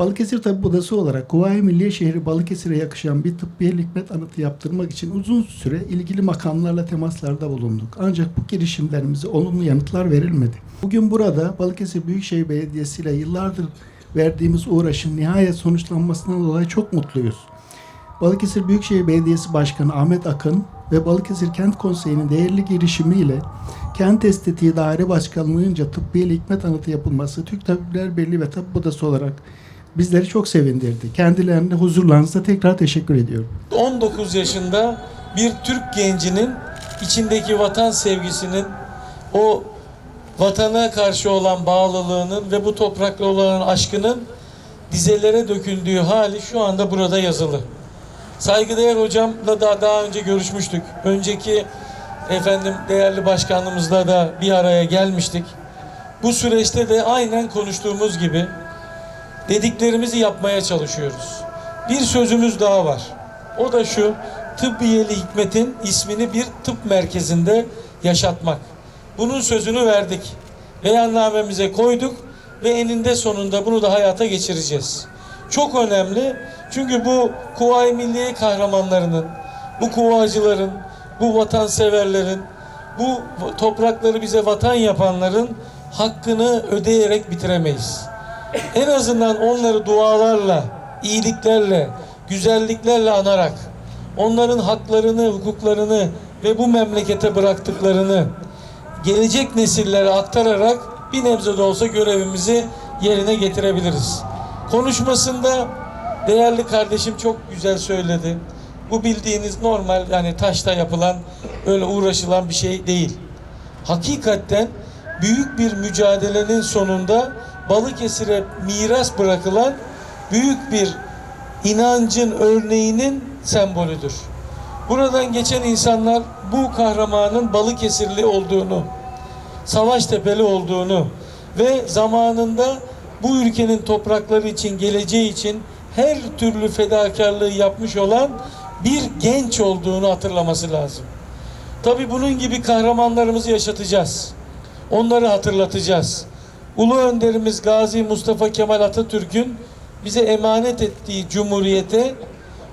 Balıkesir Tabip Odası olarak Kuvayi Milliye Şehri Balıkesir'e yakışan bir tıbbiye hikmet anıtı yaptırmak için uzun süre ilgili makamlarla temaslarda bulunduk. Ancak bu girişimlerimize olumlu yanıtlar verilmedi. Bugün burada Balıkesir Büyükşehir Belediyesi ile yıllardır verdiğimiz uğraşın nihayet sonuçlanmasından dolayı çok mutluyuz. Balıkesir Büyükşehir Belediyesi Başkanı Ahmet Akın ve Balıkesir Kent Konseyi'nin değerli girişimiyle Kent Estetiği Daire Başkanlığı'nca tıbbiyeli hikmet anıtı yapılması Türk Tabipler Birliği ve Tabip Odası olarak bizleri çok sevindirdi. Kendilerine huzurlarınızda tekrar teşekkür ediyorum. 19 yaşında bir Türk gencinin içindeki vatan sevgisinin, o vatana karşı olan bağlılığının ve bu toprakla olan aşkının dizelere döküldüğü hali şu anda burada yazılı. Saygıdeğer hocamla da daha önce görüşmüştük. Önceki efendim değerli başkanımızla da bir araya gelmiştik. Bu süreçte de aynen konuştuğumuz gibi dediklerimizi yapmaya çalışıyoruz. Bir sözümüz daha var. O da şu, Tıbbiyeli Hikmet'in ismini bir tıp merkezinde yaşatmak. Bunun sözünü verdik. Beyannamemize koyduk ve eninde sonunda bunu da hayata geçireceğiz. Çok önemli çünkü bu Kuvayi Milliye kahramanlarının, bu kuvacıların, bu vatanseverlerin, bu toprakları bize vatan yapanların hakkını ödeyerek bitiremeyiz. En azından onları dualarla, iyiliklerle, güzelliklerle anarak, onların haklarını, hukuklarını ve bu memlekete bıraktıklarını gelecek nesillere aktararak bir nebze de olsa görevimizi yerine getirebiliriz. Konuşmasında değerli kardeşim çok güzel söyledi. Bu bildiğiniz normal yani taşta yapılan öyle uğraşılan bir şey değil. Hakikaten büyük bir mücadelenin sonunda Balıkesir'e miras bırakılan büyük bir inancın örneğinin sembolüdür. Buradan geçen insanlar bu kahramanın Balıkesirli olduğunu, Savaştepe'li olduğunu ve zamanında bu ülkenin toprakları için, geleceği için her türlü fedakarlığı yapmış olan bir genç olduğunu hatırlaması lazım. Tabi bunun gibi kahramanlarımızı yaşatacağız. Onları hatırlatacağız. Ulu önderimiz Gazi Mustafa Kemal Atatürk'ün bize emanet ettiği cumhuriyete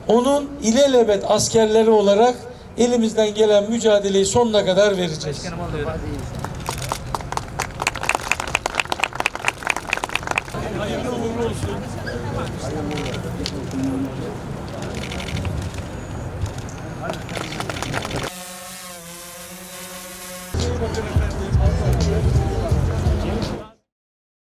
onun ilelebet askerleri olarak elimizden gelen mücadeleyi sonuna kadar vereceğiz.